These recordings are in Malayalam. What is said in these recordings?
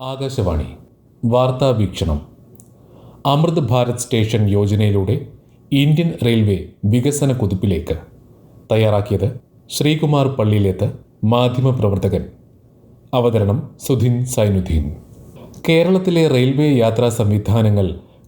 ആകാശവാണി. വാർത്താ വീക്ഷണം. അമൃത് ഭാരത് സ്റ്റേഷൻ യോജനയിലൂടെ ഇന്ത്യൻ റെയിൽവേ വികസന കുതിപ്പിലേക്ക്. തയ്യാറാക്കിയത് ശ്രീകുമാർ പള്ളിയിലേത്ത് മാധ്യമപ്രവർത്തകൻ. അവതരണം സുധിൻ സൈനുദ്ദീൻ. കേരളത്തിലെ റെയിൽവേ യാത്രാ സംവിധാനങ്ങൾ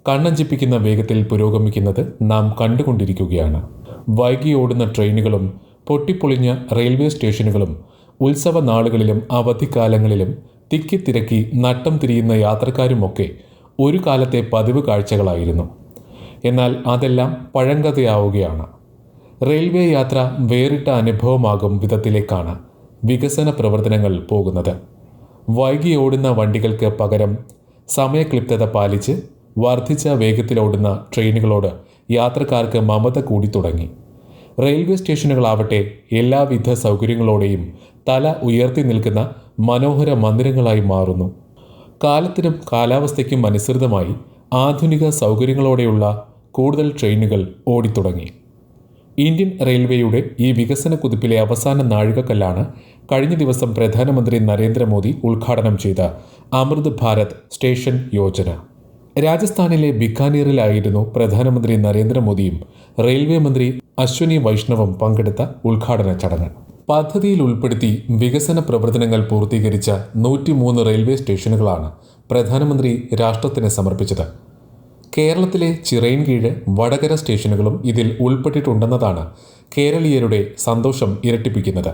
കണ്ണഞ്ചിപ്പിക്കുന്ന വേഗത്തിൽ പുരോഗമിക്കുന്നത് നാം കണ്ടുകൊണ്ടിരിക്കുകയാണ്. വൈകി ഓടുന്ന ട്രെയിനുകളും പൊട്ടിപ്പൊളിഞ്ഞ റെയിൽവേ സ്റ്റേഷനുകളും ഉത്സവ നാളുകളിലും അവധിക്കാലങ്ങളിലും തിക്കിത്തിരക്കി നട്ടം തിരിയുന്ന യാത്രക്കാരുമൊക്കെ ഒരു കാലത്തെ പതിവ് കാഴ്ചകളായിരുന്നു. എന്നാൽ അതെല്ലാം പഴങ്കഥയാവുകയാണ്. റെയിൽവേ യാത്ര വേറിട്ട അനുഭവമാകും വിധത്തിലേക്കാണ് വികസന പ്രവർത്തനങ്ങൾ പോകുന്നത്. വൈകി ഓടുന്ന വണ്ടികൾക്ക് പകരം സമയക്ലിപ്തത പാലിച്ച് വർദ്ധിച്ച വേഗത്തിലോടുന്ന ട്രെയിനുകളോട് യാത്രക്കാർക്ക് മമത കൂടി തുടങ്ങി. റെയിൽവേ സ്റ്റേഷനുകളാവട്ടെ എല്ലാവിധ സൗകര്യങ്ങളോടെയും തല ഉയർത്തി നിൽക്കുന്ന മനോഹര മന്ദിരങ്ങളായി മാറുന്നു. കാലത്തിനും കാലാവസ്ഥയ്ക്കും അനുസൃതമായി ആധുനിക സൗകര്യങ്ങളോടെയുള്ള കൂടുതൽ ട്രെയിനുകൾ ഓടിത്തുടങ്ങി. ഇന്ത്യൻ റെയിൽവേയുടെ ഈ വികസന കുതിപ്പിലെ അവസാന നാഴികക്കല്ലാണ് കഴിഞ്ഞ ദിവസം പ്രധാനമന്ത്രി നരേന്ദ്രമോദി ഉദ്ഘാടനം ചെയ്ത അമൃത് ഭാരത് സ്റ്റേഷൻ യോജന. രാജസ്ഥാനിലെ ബിക്കാനീറിലായിരുന്നു പ്രധാനമന്ത്രി നരേന്ദ്രമോദിയും റെയിൽവേ മന്ത്രി അശ്വനി വൈഷ്ണവും പങ്കെടുത്ത ഉദ്ഘാടന ചടങ്ങ്. പദ്ധതിയിൽ ഉൾപ്പെടുത്തി വികസന പ്രവർത്തനങ്ങൾ പൂർത്തീകരിച്ച നൂറ്റിമൂന്ന് റെയിൽവേ സ്റ്റേഷനുകളാണ് പ്രധാനമന്ത്രി രാഷ്ട്രത്തിന് സമർപ്പിച്ചത്. കേരളത്തിലെ ചിറയിൻകീഴ് വടകര സ്റ്റേഷനുകളും ഇതിൽ ഉൾപ്പെട്ടിട്ടുണ്ടെന്നതാണ് കേരളീയരുടെ സന്തോഷം ഇരട്ടിപ്പിക്കുന്നത്.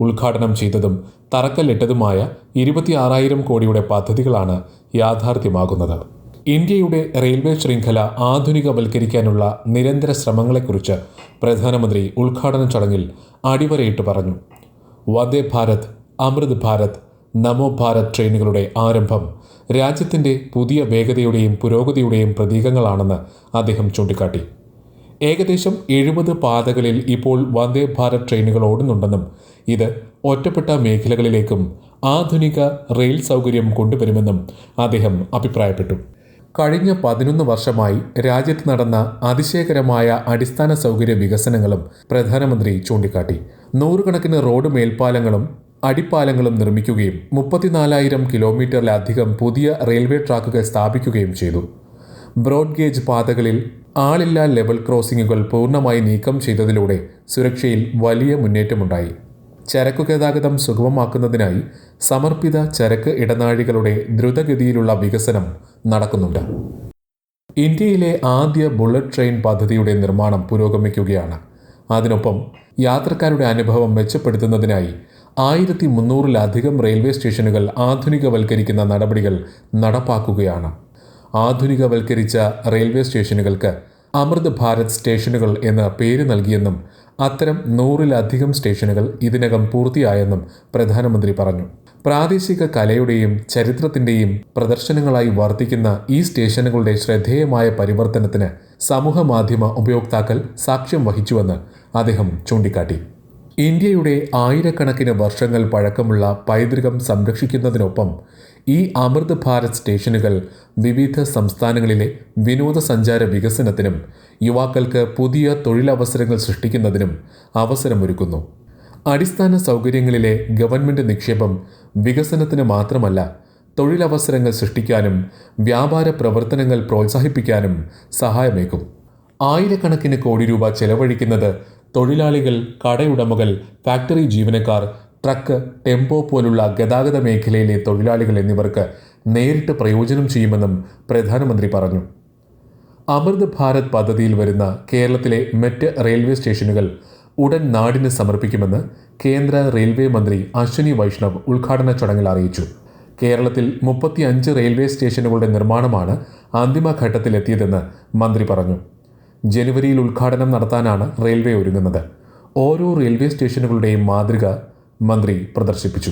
ഉദ്ഘാടനം ചെയ്തതും തറക്കല്ലിട്ടതുമായ ഇരുപത്തിയാറായിരം കോടിയുടെ പദ്ധതികളാണ് യാഥാർത്ഥ്യമാകുന്നത്. ഇന്ത്യയുടെ റെയിൽവേ ശൃംഖല ആധുനികവൽക്കരിക്കാനുള്ള നിരന്തര ശ്രമങ്ങളെക്കുറിച്ച് പ്രധാനമന്ത്രി ഉദ്ഘാടന ചടങ്ങിൽ അടിവരയിട്ട് പറഞ്ഞു. വന്ദേ ഭാരത് അമൃത് ഭാരത് നമോ ഭാരത് ട്രെയിനുകളുടെ ആരംഭം രാജ്യത്തിന്റെ പുതിയ വേഗതയുടെയും പുരോഗതിയുടെയും പ്രതീകങ്ങളാണെന്ന് അദ്ദേഹം ചൂണ്ടിക്കാട്ടി. ഏകദേശം എഴുപത് പാതകളിൽ ഇപ്പോൾ വന്ദേ ഭാരത് ട്രെയിനുകൾ ഓടുന്നുണ്ടെന്നും ഇത് ഒറ്റപ്പെട്ട മേഖലകളിലേക്കും ആധുനിക റെയിൽ സൗകര്യം കൊണ്ടുവരുമെന്നും അദ്ദേഹം അഭിപ്രായപ്പെട്ടു. കഴിഞ്ഞ പതിനൊന്ന് വർഷമായി രാജ്യത്ത് നടന്ന അതിശയകരമായ അടിസ്ഥാന സൗകര്യ വികസനങ്ങളും പ്രധാനമന്ത്രി ചൂണ്ടിക്കാട്ടി. നൂറുകണക്കിന് റോഡ് മേൽപ്പാലങ്ങളും അടിപ്പാലങ്ങളും നിർമ്മിക്കുകയും മുപ്പത്തിനാലായിരം കിലോമീറ്ററിലധികം പുതിയ റെയിൽവേ ട്രാക്കുകൾ സ്ഥാപിക്കുകയും ചെയ്തു. ബ്രോഡ് ഗേജ് പാതകളിൽ ആളില്ലാ ലെവൽ ക്രോസിംഗുകൾ പൂർണമായി നീക്കം ചെയ്തതിലൂടെ സുരക്ഷയിൽ വലിയ മുന്നേറ്റമുണ്ടായി. ചരക്കു ഗതാഗതം സുഗമമാക്കുന്നതിനായി സമർപ്പിത ചരക്ക് ഇടനാഴികളുടെ ദ്രുതഗതിയിലുള്ള വികസനം നടക്കുന്നുണ്ട്. ഇന്ത്യയിലെ ആദ്യ ബുള്ളറ്റ് ട്രെയിൻ പദ്ധതിയുടെ നിർമ്മാണം പുരോഗമിക്കുകയാണ്. അതിനൊപ്പം യാത്രക്കാരുടെ അനുഭവം മെച്ചപ്പെടുത്തുന്നതിനായി ആയിരത്തി മുന്നൂറിലധികം റെയിൽവേ സ്റ്റേഷനുകൾ ആധുനികവൽക്കരിക്കുന്ന നടപടികൾ നടപ്പാക്കുകയാണ്. ആധുനികവൽക്കരിച്ച റെയിൽവേ സ്റ്റേഷനുകൾക്ക് അമൃത് ഭാരത് സ്റ്റേഷനുകൾ എന്ന പേര് നൽകിയെന്നും അത്തരം നൂറിലധികം സ്റ്റേഷനുകൾ ഇതിനകം പൂർത്തിയായെന്നും പ്രധാനമന്ത്രി പറഞ്ഞു. പ്രാദേശിക കലയുടെയും ചരിത്രത്തിന്റെയും പ്രദർശനങ്ങളായി വർദ്ധിക്കുന്ന ഈ സ്റ്റേഷനുകളുടെ ശ്രദ്ധേയമായ പരിവർത്തനത്തിന് സമൂഹ മാധ്യമ ഉപയോക്താക്കൾ സാക്ഷ്യം വഹിച്ചുവെന്ന് അദ്ദേഹം ചൂണ്ടിക്കാട്ടി. ഇന്ത്യയുടെ ആയിരക്കണക്കിന് വർഷങ്ങൾ പഴക്കമുള്ള പൈതൃകം സംരക്ഷിക്കുന്നതിനൊപ്പം ഈ അമൃത് ഭാരത് സ്റ്റേഷനുകൾ വിവിധ സംസ്ഥാനങ്ങളിലെ വിനോദസഞ്ചാര വികസനത്തിനും യുവാക്കൾക്ക് പുതിയ തൊഴിലവസരങ്ങൾ സൃഷ്ടിക്കുന്നതിനും അവസരമൊരുക്കുന്നു. അടിസ്ഥാന സൗകര്യങ്ങളിലെ ഗവൺമെന്റ് നിക്ഷേപം വികസനത്തിന് മാത്രമല്ല തൊഴിലവസരങ്ങൾ സൃഷ്ടിക്കാനും വ്യാപാര പ്രവർത്തനങ്ങൾ പ്രോത്സാഹിപ്പിക്കാനും സഹായമേക്കും. ആയിരക്കണക്കിന് കോടി രൂപ ചെലവഴിക്കുന്നത് തൊഴിലാളികൾ കടയുടമകൾ ഫാക്ടറി ജീവനക്കാർ ട്രക്ക് ടെമ്പോ പോലുള്ള ഗതാഗത മേഖലയിലെ തൊഴിലാളികൾ എന്നിവർക്ക് നേരിട്ട് പ്രയോജനം ചെയ്യുമെന്നും പ്രധാനമന്ത്രി പറഞ്ഞു. അമൃത് ഭാരത് പദ്ധതിയിൽ വരുന്ന കേരളത്തിലെ മറ്റ് റെയിൽവേ സ്റ്റേഷനുകൾ ഉടൻ നാടിന് സമർപ്പിക്കുമെന്ന് കേന്ദ്ര റെയിൽവേ മന്ത്രി അശ്വനി വൈഷ്ണവ് ഉദ്ഘാടന ചടങ്ങിൽ അറിയിച്ചു. കേരളത്തിൽ മുപ്പത്തിയഞ്ച് റെയിൽവേ സ്റ്റേഷനുകളുടെ നിർമ്മാണമാണ് അന്തിമഘട്ടത്തിലെത്തിയതെന്ന് മന്ത്രി പറഞ്ഞു. ജനുവരിയിൽ ഉദ്ഘാടനം നടത്താനാണ് റെയിൽവേ ഒരുങ്ങുന്നത്. ഓരോ റെയിൽവേ സ്റ്റേഷനുകളുടെയും മാതൃക മന്ത്രി പ്രദർശിപ്പിച്ചു.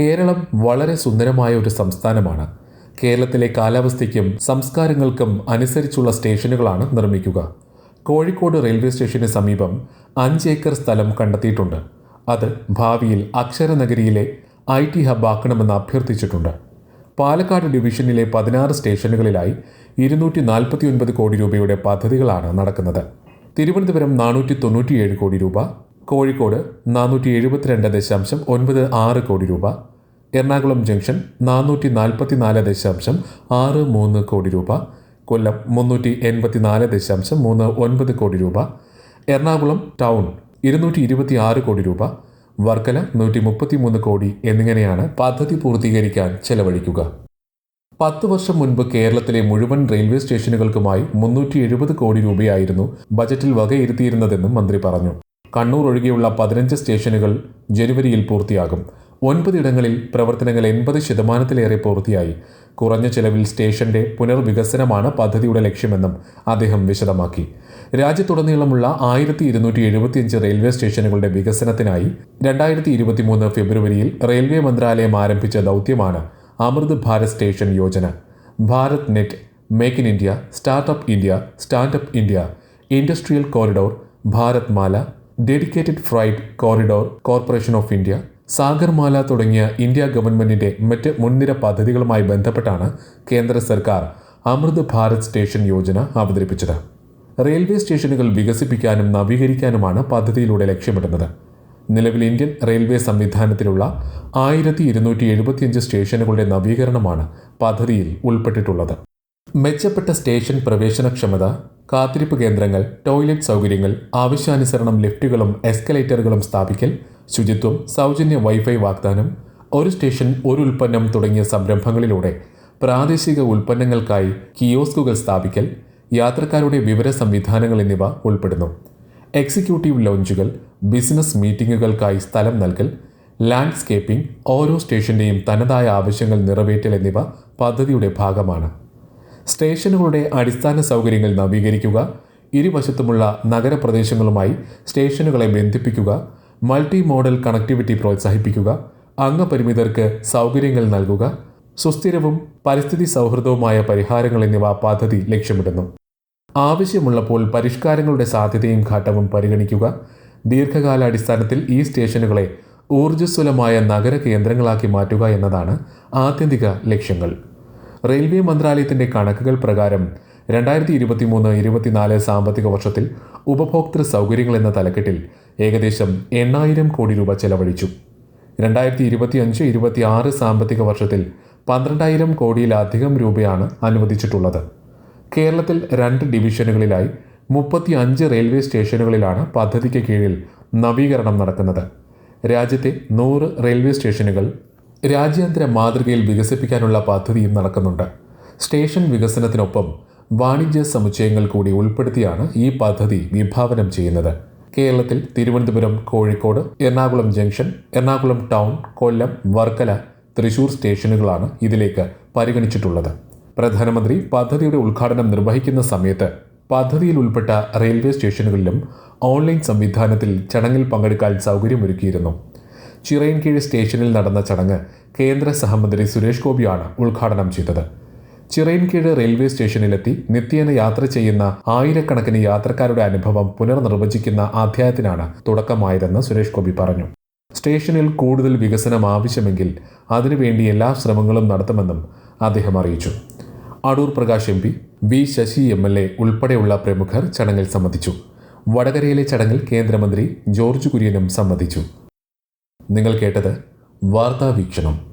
കേരളം വളരെ സുന്ദരമായ ഒരു സംസ്ഥാനമാണ്. കേരളത്തിലെ കാലാവസ്ഥയ്ക്കും സംസ്കാരങ്ങൾക്കും അനുസരിച്ചുള്ള സ്റ്റേഷനുകളാണ് നിർമ്മിക്കുക. കോഴിക്കോട് റെയിൽവേ സ്റ്റേഷന് സമീപം അഞ്ച് ഏക്കർ സ്ഥലം കണ്ടെത്തിയിട്ടുണ്ട്. അത് ഭാവിയിൽ അക്ഷരനഗരിയിലെ ഐ ടി ഹബ് ആക്കണമെന്ന് അഭ്യർത്ഥിച്ചിട്ടുണ്ട്. പാലക്കാട് ഡിവിഷനിലെ പതിനാറ് സ്റ്റേഷനുകളിലായി ഇരുന്നൂറ്റി നാൽപ്പത്തി ഒൻപത് കോടി രൂപയുടെ പദ്ധതികളാണ് നടക്കുന്നത്. തിരുവനന്തപുരം നാനൂറ്റി തൊണ്ണൂറ്റിയേഴ് കോടി രൂപ കോഴിക്കോട് നാനൂറ്റി എഴുപത്തിരണ്ട് ദശാംശം ഒൻപത് ആറ് കോടി രൂപ. എറണാകുളം ജംഗ്ഷൻ നാനൂറ്റി നാൽപ്പത്തി നാല് ദശാംശം ആറ് മൂന്ന് കോടി രൂപ. കൊല്ലം മുന്നൂറ്റി എൺപത്തി നാല് ദശാംശം മൂന്ന് ഒൻപത് കോടി രൂപ. എറണാകുളം ടൗൺ ഇരുന്നൂറ്റി ഇരുപത്തി ആറ് കോടി രൂപ. വർക്കല നൂറ്റി മുപ്പത്തി മൂന്ന് കോടി എന്നിങ്ങനെയാണ് പദ്ധതി പൂർത്തീകരിക്കാൻ ചെലവഴിക്കുക. പത്ത് വർഷം മുൻപ് കേരളത്തിലെ മുഴുവൻ റെയിൽവേ സ്റ്റേഷനുകൾക്കുമായി മുന്നൂറ്റി എഴുപത് കോടി രൂപയായിരുന്നു ബജറ്റിൽ വകയിരുത്തിയിരുന്നതെന്നും മന്ത്രി പറഞ്ഞു. കണ്ണൂർ ഒഴികെയുള്ള പതിനഞ്ച് സ്റ്റേഷനുകൾ ജനുവരിയിൽ പൂർത്തിയാകും. ഒൻപതിടങ്ങളിൽ പ്രവർത്തനങ്ങൾ എൺപത് ശതമാനത്തിലേറെ പൂർത്തിയായി. കുറഞ്ഞ ചെലവിൽ സ്റ്റേഷന്റെ പുനർവികസനമാണ് പദ്ധതിയുടെ ലക്ഷ്യമെന്നും അദ്ദേഹം വിശദമാക്കി. രാജ്യത്തുടനീളമുള്ള ആയിരത്തി ഇരുന്നൂറ്റി എഴുപത്തിയഞ്ച് റെയിൽവേ സ്റ്റേഷനുകളുടെ വികസനത്തിനായി രണ്ടായിരത്തി ഇരുപത്തിമൂന്ന് ഫെബ്രുവരിയിൽ റെയിൽവേ മന്ത്രാലയം ആരംഭിച്ച ദൗത്യമാണ് Amrit Bharat station Yojana. Bharat net make in India startup India standup India industrial corridor Bharat Mala dedicated freight corridor corporation of India Sagarmala തുടങ്ങിയ ഇന്ത്യ ഗവൺമെന്റിന്റെ മറ്റ് മുൻനിര പദ്ധതികളുമായി ബന്ധപ്പെട്ടാണ് കേന്ദ്ര സർക്കാർ അമൃത് ഭാരത് സ്റ്റേഷൻ യോജന അവതരിപ്പിച്ചത്. റെയിൽവേ സ്റ്റേഷനുകൾ വികസിപ്പിക്കാനും നവീകരിക്കാനുമാണ് പദ്ധതിയിലൂടെ ലക്ഷ്യമിടുന്നത്. നിലവിൽ ഇന്ത്യൻ റെയിൽവേ സംവിധാനത്തിലുള്ള ആയിരത്തി ഇരുന്നൂറ്റി എഴുപത്തിയഞ്ച് സ്റ്റേഷനുകളുടെ നവീകരണമാണ് പദ്ധതിയിൽ ഉൾപ്പെട്ടിട്ടുള്ളത്. മെച്ചപ്പെട്ട സ്റ്റേഷൻ പ്രവേശനക്ഷമത കാത്തിരിപ്പ് കേന്ദ്രങ്ങൾ ടോയ്ലറ്റ് സൗകര്യങ്ങൾ ആവശ്യാനുസരണം ലിഫ്റ്റുകളും എസ്കലേറ്ററുകളും സ്ഥാപിക്കൽ ശുചിത്വം സൗജന്യ വൈഫൈ വാഗ്ദാനം ഒരു സ്റ്റേഷൻ ഒരു ഉൽപ്പന്നം തുടങ്ങിയ സംരംഭങ്ങളിലൂടെ പ്രാദേശിക ഉൽപ്പന്നങ്ങൾക്കായി കിയോസ്കുകൾ സ്ഥാപിക്കൽ യാത്രക്കാരുടെ വിവര സംവിധാനങ്ങൾ എന്നിവ ഉൾപ്പെടുന്നു. എക്സിക്യൂട്ടീവ് ലോഞ്ചുകൾ ബിസിനസ് മീറ്റിംഗുകൾക്കായി സ്ഥലം നൽകൽ ലാൻഡ്സ്കേപ്പിംഗ് ഓരോ സ്റ്റേഷന്റെയും തനതായ ആവശ്യങ്ങൾ നിറവേറ്റൽ എന്നിവ പദ്ധതിയുടെ ഭാഗമാണ്. സ്റ്റേഷനുകളുടെ അടിസ്ഥാന സൗകര്യങ്ങൾ നവീകരിക്കുക ഇരുവശത്തുമുള്ള നഗരപ്രദേശങ്ങളുമായി സ്റ്റേഷനുകളെ ബന്ധിപ്പിക്കുക മൾട്ടി മോഡൽ കണക്ടിവിറ്റി പ്രോത്സാഹിപ്പിക്കുക അംഗപരിമിതർക്ക് സൗകര്യങ്ങൾ നൽകുക സുസ്ഥിരവും പരിസ്ഥിതി സൗഹൃദവുമായ പരിഹാരങ്ങൾ എന്നിവ പദ്ധതി ലക്ഷ്യമിടുന്നു. ആവശ്യമുള്ളപ്പോൾ പരിഷ്കാരങ്ങളുടെ സാധ്യതയും ഘട്ടവും പരിഗണിക്കുക. ദീർഘകാലാടിസ്ഥാനത്തിൽ ഈ സ്റ്റേഷനുകളെ ഊർജസ്വലമായ നഗര കേന്ദ്രങ്ങളാക്കി മാറ്റുക എന്നതാണ് ആത്യന്തിക ലക്ഷ്യങ്ങൾ. റെയിൽവേ മന്ത്രാലയത്തിന്റെ കണക്കുകൾ പ്രകാരം രണ്ടായിരത്തി ഇരുപത്തി മൂന്ന് ഇരുപത്തിനാല് സാമ്പത്തിക വർഷത്തിൽ ഉപഭോക്തൃ സൗകര്യങ്ങൾ എന്ന തലക്കെട്ടിൽ ഏകദേശം എണ്ണായിരം കോടി രൂപ ചെലവഴിച്ചു. രണ്ടായിരത്തി ഇരുപത്തിയഞ്ച് ഇരുപത്തി ആറ് സാമ്പത്തിക വർഷത്തിൽ പന്ത്രണ്ടായിരം കോടിയിലധികം രൂപയാണ് അനുവദിച്ചിട്ടുള്ളത്. കേരളത്തിൽ രണ്ട് ഡിവിഷനുകളിലായി മുപ്പത്തി അഞ്ച് റെയിൽവേ സ്റ്റേഷനുകളിലാണ് പദ്ധതിക്ക് കീഴിൽ നവീകരണം നടക്കുന്നത്. രാജ്യത്തെ നൂറ് റെയിൽവേ സ്റ്റേഷനുകൾ രാജ്യാന്തര മാതൃകയിൽ വികസിപ്പിക്കാനുള്ള പദ്ധതിയും നടക്കുന്നുണ്ട്. സ്റ്റേഷൻ വികസനത്തിനൊപ്പം വാണിജ്യ സമുച്ചയങ്ങൾ കൂടി ഉൾപ്പെടുത്തിയാണ് ഈ പദ്ധതി വിഭാവനം ചെയ്യുന്നത്. കേരളത്തിൽ തിരുവനന്തപുരം കോഴിക്കോട് എറണാകുളം ജംഗ്ഷൻ എറണാകുളം ടൗൺ കൊല്ലം വർക്കല തൃശൂർ സ്റ്റേഷനുകളാണ് ഇതിലേക്ക് പരിഗണിച്ചിട്ടുള്ളത്. പ്രധാനമന്ത്രി പദ്ധതിയുടെ ഉദ്ഘാടനം നിർവഹിക്കുന്ന സമയത്ത് പദ്ധതിയിൽ ഉൾപ്പെട്ട റെയിൽവേ സ്റ്റേഷനുകളിലും ഓൺലൈൻ സംവിധാനത്തിൽ ചടങ്ങിൽ പങ്കെടുക്കാൻ സൗകര്യമൊരുക്കിയിരുന്നു. ചിറയൻകീഴ് സ്റ്റേഷനിൽ നടന്ന ചടങ്ങ് കേന്ദ്ര സഹമന്ത്രി സുരേഷ് ഗോപിയാണ് ഉദ്ഘാടനം ചെയ്തത്. ചിറയൻകീഴ് റെയിൽവേ സ്റ്റേഷനിലെത്തി നിത്യേന യാത്ര ചെയ്യുന്ന ആയിരക്കണക്കിന് യാത്രക്കാരുടെ അനുഭവം പുനർനിർവചിക്കുന്ന അധ്യായത്തിനാണ് തുടക്കമായതെന്ന് സുരേഷ് ഗോപി പറഞ്ഞു. സ്റ്റേഷനിൽ കൂടുതൽ വികസനം ആവശ്യമെങ്കിൽ അതിനുവേണ്ടി എല്ലാ ശ്രമങ്ങളും നടത്തുമെന്നും അദ്ദേഹം അറിയിച്ചു. Adoor Prakash M P V Sasi M L A ഉൾപ്പെടെയുള്ള പ്രമുഖർ ചടങ്ങിൽ സംബന്ധിച്ചു. വടകരയിലെ ചടങ്ങിൽ കേന്ദ്രമന്ത്രി ജോർജ് കുര്യനും സംബന്ധിച്ചു. നിങ്ങൾ കേട്ടത് വാർത്താ വീക്ഷണം